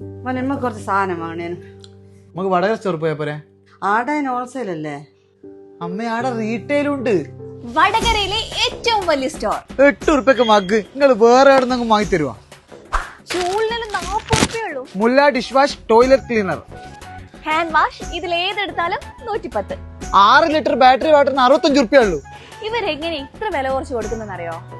മോനെ കുറച്ച് സാധനം വാങ്ങണേനു. നമുക്ക് വടകര സ്റ്റോർ പോയാ പോരെ? ആടെ ഹോൾസെയിൽ അല്ലേ? അമ്മ ആടെ റീറ്റെയിൽ ഉണ്ട് വടകരയിലെ ഏറ്റവും വലിയ സ്റ്റോർ എട്ട് ഉറുപ്പൊക്കെ മഗ് നിങ്ങൾ വേറെ എവിടെ നിന്ന് വാങ്ങി തരുവാ Mulla dish wash toilet cleaner hand wash ഇതിൽ ഏതെടുത്താലും നൂറ്റിപ്പത്ത്. ആറ് ലിറ്റർ ബാറ്ററി വാട്ടറിന് അറുപത്തഞ്ച് ഉറുപ്പ്യ ഉള്ളൂ. ഇവരെങ്ങനെ ഇത്ര വില കുറച്ച് കൊടുക്കുന്നറിയോ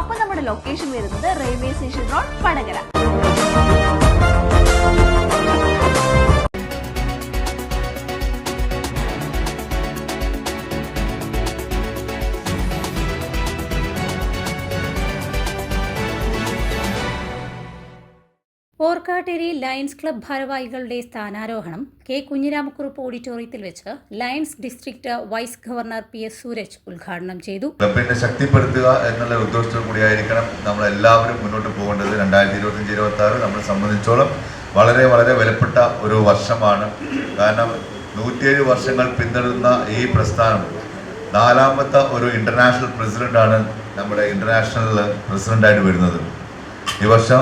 അപ്പൊ നമ്മുടെ ലൊക്കേഷൻ വരുന്നത് railway station road Vadakara. Orkkatteri lions club ഭാരവാഹികളുടെ സ്ഥാനാരോഹണം കെ കുഞ്ഞിരാമക്കുറുപ്പ് ഓഡിറ്റോറിയത്തിൽ വെച്ച് lions district vice governor P S Sooraj ഉദ്ഘാടനം ചെയ്തു. ക്ലബിനെ ശക്തിപ്പെടുത്തുക എന്നുള്ള ഉദ്ദേശത്തോടു കൂടിയായിരിക്കണം നമ്മൾ എല്ലാവരും മുന്നോട്ട് പോകേണ്ടത്. രണ്ടായിരത്തി ഇരുപത്തഞ്ച് ഇരുപത്തി ആറ് നമ്മളെ സംബന്ധിച്ചോളം വളരെ വളരെ വിലപ്പെട്ട ഒരു വർഷമാണ്. കാരണം നൂറ്റിയേഴ് വർഷങ്ങൾ പിന്തുടരുന്ന ഈ പ്രസ്ഥാനം നാലാമത്തെ ഒരു ഇന്റർനാഷണൽ പ്രസിഡന്റ് ആണ് നമ്മുടെ ഇന്റർനാഷണൽ പ്രസിഡന്റായിട്ട് വരുന്നത്. ഈ വർഷം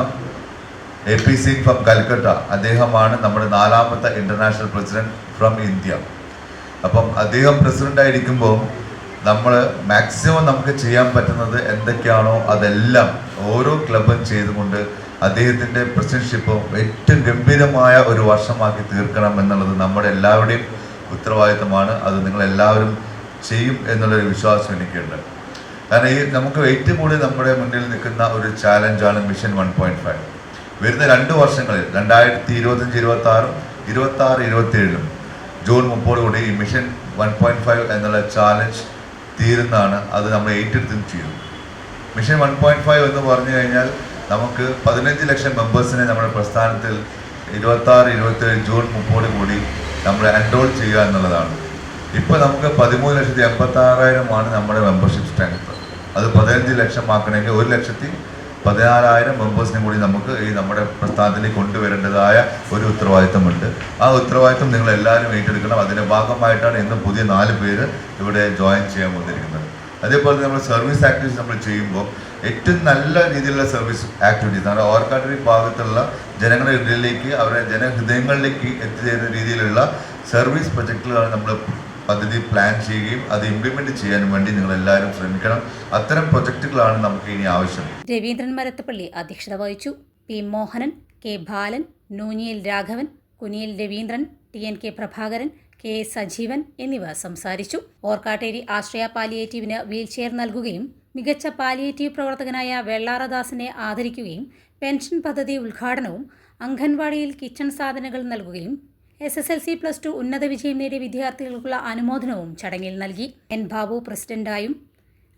A P Singh from Calcutta അദ്ദേഹമാണ് നമ്മുടെ നാലാമത്തെ ഇന്റർനാഷണൽ പ്രസിഡന്റ് ഫ്രം ഇന്ത്യ അപ്പം അദ്ദേഹം പ്രസിഡന്റ് ആയിരിക്കുമ്പോൾ നമ്മൾ മാക്സിമം നമുക്ക് ചെയ്യാൻ പറ്റുന്നത് എന്തൊക്കെയാണോ അതെല്ലാം ഓരോ ക്ലബും ചെയ്തുകൊണ്ട് അദ്ദേഹത്തിന്റെ പ്രസിഡൻഷിപ്പ് ഏറ്റവും ഗംഭീരമായ ഒരു വർഷമാക്കി തീർക്കണം എന്നുള്ളത് നമ്മുടെ എല്ലാവരുടെയും ഉത്തരവാദിത്തമാണ്. അത് നിങ്ങൾ എല്ലാവരും ചെയ്യും എന്നുള്ളൊരു വിശ്വാസം എനിക്കുണ്ട്. കാരണം ഈ നമുക്ക് ഏറ്റവും കൂടുതൽ നമ്മുടെ മുന്നിൽ നിൽക്കുന്ന ഒരു ചാലഞ്ചാണ് മിഷൻ വൺ പോയിന്റ് ഫൈവ് വരുന്ന രണ്ട് വർഷങ്ങളിൽ രണ്ടായിരത്തി ഇരുപത്തഞ്ച് ഇരുപത്തി ആറും ഇരുപത്തി ആറ് ഇരുപത്തി ഏഴിലും ജൂൺ മുപ്പോടുകൂടി ഈ മിഷൻ വൺ പോയിന്റ് ഫൈവ് എന്നുള്ള ചാലഞ്ച് തീരുന്നതാണ് അത് നമ്മൾ ഏറ്റെടുത്തും ചെയ്തു മിഷൻ വൺ പോയിന്റ് ഫൈവ് എന്ന് പറഞ്ഞു കഴിഞ്ഞാൽ നമുക്ക് പതിനഞ്ച് ലക്ഷം മെമ്പേഴ്സിനെ നമ്മുടെ പ്രസ്ഥാനത്തിൽ ഇരുപത്തി ആറ് ഇരുപത്തി ഏഴ് ജൂൺ മുപ്പോട് കൂടി നമ്മൾ എൻറോൾ ചെയ്യുക എന്നുള്ളതാണ്. ഇപ്പോൾ നമുക്ക് പതിമൂന്ന് ലക്ഷത്തി എൺപത്തി ആറായിരമാണ് നമ്മുടെ മെമ്പർഷിപ്പ് സ്ട്രെങ്ത് അത് പതിനഞ്ച് ലക്ഷം ആക്കണമെങ്കിൽ ഒരു ലക്ഷത്തി പതിനാലായിരം മെമ്പേഴ്സിനെ കൂടി നമുക്ക് ഈ നമ്മുടെ പ്രസ്ഥാനത്തിലേക്ക് കൊണ്ടുവരേണ്ടതായ ഒരു ഉത്തരവാദിത്തമുണ്ട്. ആ ഉത്തരവാദിത്തം നിങ്ങൾ എല്ലാവരും ഏറ്റെടുക്കണം. അതിന്റെ ഭാഗമായിട്ടാണ് ഇന്ന് പുതിയ നാല് പേര് ഇവിടെ ജോയിൻ ചെയ്യാൻ വന്നിരിക്കുന്നത്. അതേപോലെ നമ്മൾ സർവീസ് ആക്ടിവിറ്റീസ് നമ്മൾ ചെയ്യുമ്പോൾ ഏറ്റവും നല്ല രീതിയിലുള്ള സർവീസ് ആക്ടിവിറ്റീസ് നമ്മുടെ ഓർക്കാട്ടറി ഭാഗത്തുള്ള ജനങ്ങളുടെ ഇടയിലേക്ക് അവരുടെ ജനഹൃദയങ്ങളിലേക്ക് എത്തിച്ചേരുന്ന രീതിയിലുള്ള സർവീസ് പ്രൊജക്റ്റുകളാണ് നമ്മൾ പദ്ധതി പ്ലാൻ ചെയ്യുകയും അത് ഇംപ്ലിമെന്റ് ചെയ്യാനും വേണ്ടി നിങ്ങൾ എല്ലാവരും ശ്രമിക്കണം. അത്തരം പ്രൊജക്ടുകളാണ് നമുക്ക് ഇനി ആവശ്യം. രവീന്ദ്രൻ മരത്തപ്പള്ളി അധ്യക്ഷത വഹിച്ചു. P Mohanan K Balan Nooniyal Raghavan Kuniyal Raveendran T N K Prabhakaran K Sajeevan എന്നിവർ സംസാരിച്ചു. ഓർക്കാട്ടേരി ആശ്രയ പാലിയേറ്റീവിന് വീൽചെയർ നൽകുകയും മികച്ച പാലിയേറ്റീവ് പ്രവർത്തകനായ വെള്ളാറദാസിനെ ആദരിക്കുകയും പെൻഷൻ പദ്ധതി ഉദ്ഘാടനവും അംഗൻവാടിയിൽ കിച്ചൺ സാധനങ്ങൾ നൽകുകയും S S L C plus two ഉന്നത വിജയം നേടിയ വിദ്യാർത്ഥികൾക്കുള്ള അനുമോദനവും ചടങ്ങിൽ നൽകി. എൻ ബാബു പ്രസിഡന്റായും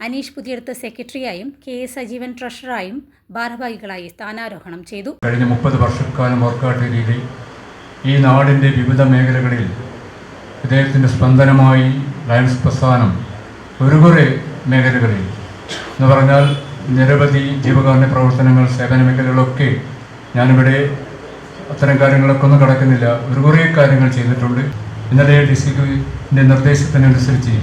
അനീഷ് പുതിയടത്ത് സെക്രട്ടറിയായും കെ എസ് സജീവൻ ട്രഷറായും ഭാരവാഹികളായി സ്ഥാനാരോഹണം ചെയ്തു. കഴിഞ്ഞ മുപ്പത് വർഷക്കാലം ഓർക്കാട്ടേരിയിലെ ഈ നാടിന്റെ വിവിധ മേഖലകളിൽ ഇദ്ദേഹത്തിന്റെ സ്പന്ദനമായി ലയൻസ് പ്രസ്ഥാനം ഒരു കുറേ മേഖലകളിൽ. എന്ന് പറഞ്ഞാൽ നിരവധി ജീവകാരുണ്യ പ്രവർത്തനങ്ങൾ സേവന മേഖലകളൊക്കെ ഞാനിവിടെ അത്തരം കാര്യങ്ങളൊക്കെ ഒന്നും കിടക്കുന്നില്ല ഒരു കുറേ കാര്യങ്ങൾ ചെയ്തിട്ടുണ്ട്. ഇന്നലെ ഡി സിന്റെ നിർദ്ദേശത്തിനനുസരിച്ച്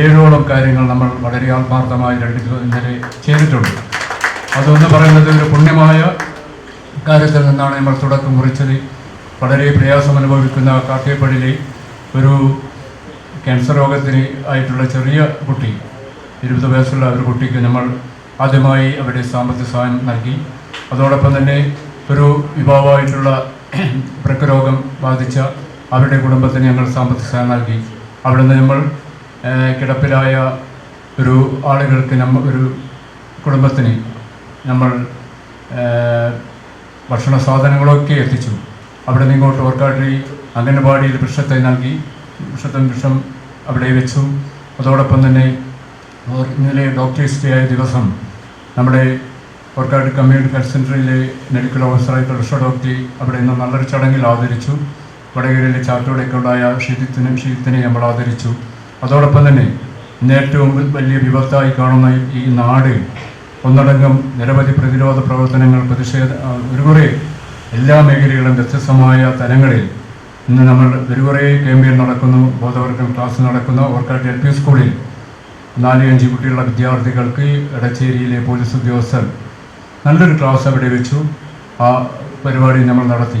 ഏഴോളം കാര്യങ്ങൾ നമ്മൾ വളരെ ആത്മാർത്ഥമായി രണ്ട് ഇന്നലെ ചെയ്തിട്ടുണ്ട്. അതൊന്ന് പറയുന്നത് ഒരു പുണ്യമായ കാര്യത്തിൽ നിന്നാണ് നമ്മൾ തുടക്കം കുറിച്ചത്. വളരെ പ്രയാസം അനുഭവിക്കുന്ന കാട്ടിയപ്പടിയിലെ ഒരു ക്യാൻസർ രോഗത്തിന് ആയിട്ടുള്ള ചെറിയ കുട്ടി ഇരുപത് വയസ്സുള്ള ഒരു കുട്ടിക്ക് നമ്മൾ ആദ്യമായി അവിടെ സാമ്പത്തിക സഹായം നൽകി. അതോടൊപ്പം തന്നെ ഒരു യുവാവായിട്ടുള്ള വൃക്കരോഗം ബാധിച്ച അവരുടെ കുടുംബത്തിന് ഞങ്ങൾ സാമ്പത്തിക സഹായം നൽകി. അവിടെ നിന്ന് നമ്മൾ കിടപ്പിലായ ഒരു ആളുകൾക്ക് നമ്മ ഒരു കുടുംബത്തിന് നമ്മൾ ഭക്ഷണ സാധനങ്ങളൊക്കെ എത്തിച്ചു. അവിടെ നിന്ന് ഇങ്ങോട്ട് ഓർക്കാട്ടി അംഗനവാടിയിൽ വൃക്ഷത്തെ നൽകി. വൃക്ഷത്തൻ വൃക്ഷം അവിടെ വെച്ചു. അതോടൊപ്പം തന്നെ ഇന്നലെ ഡോക്ടേഴ്സ് ഡേ ആയ ദിവസം നമ്മുടെ ഓർക്കാട് കമ്മ്യൂണിറ്റി ഹെൽത്ത് സെന്ററിലെ മെഡിക്കൽ ഓഫീസറായിട്ടുള്ള ഋഷ ഡോക്ടറി അവിടെ നിന്ന് നല്ലൊരു ചടങ്ങിൽ ആദരിച്ചു വടകരയിലെ ചാത്തോടെയൊക്കെ ഉണ്ടായ ഷിജിത്തിനും ഷീത്തിനെ നമ്മൾ ആദരിച്ചു അതോടൊപ്പം തന്നെ ഏറ്റവും വലിയ വിപത്തായി കാണുന്ന ഈ- നാട് ഒന്നടങ്കം നിരവധി പ്രതിരോധ പ്രവർത്തനങ്ങൾ പ്രതിഷേധ ആ, ഒരു കുറേ എല്ലാ മേഖലകളും വ്യത്യസ്തമായ തലങ്ങളിൽ ഇന്ന് നമ്മൾ ഒരു കുറേ ക്യാമ്പയിൻ നടക്കുന്നു ബോധവൽക്കരണ ക്ലാസ് നടക്കുന്നു. ഓർക്കാട്ട് എൽ പി സ്കൂളിൽ നാല് അഞ്ച് കുട്ടികളുടെ വിദ്യാർത്ഥികൾക്ക് എടച്ചേരിയിലെ പോലീസ് ഉദ്യോഗസ്ഥർ നല്ലൊരു ക്ലാസ് അവിടെ വെച്ചു. ആ പരിപാടി നമ്മൾ നടത്തി.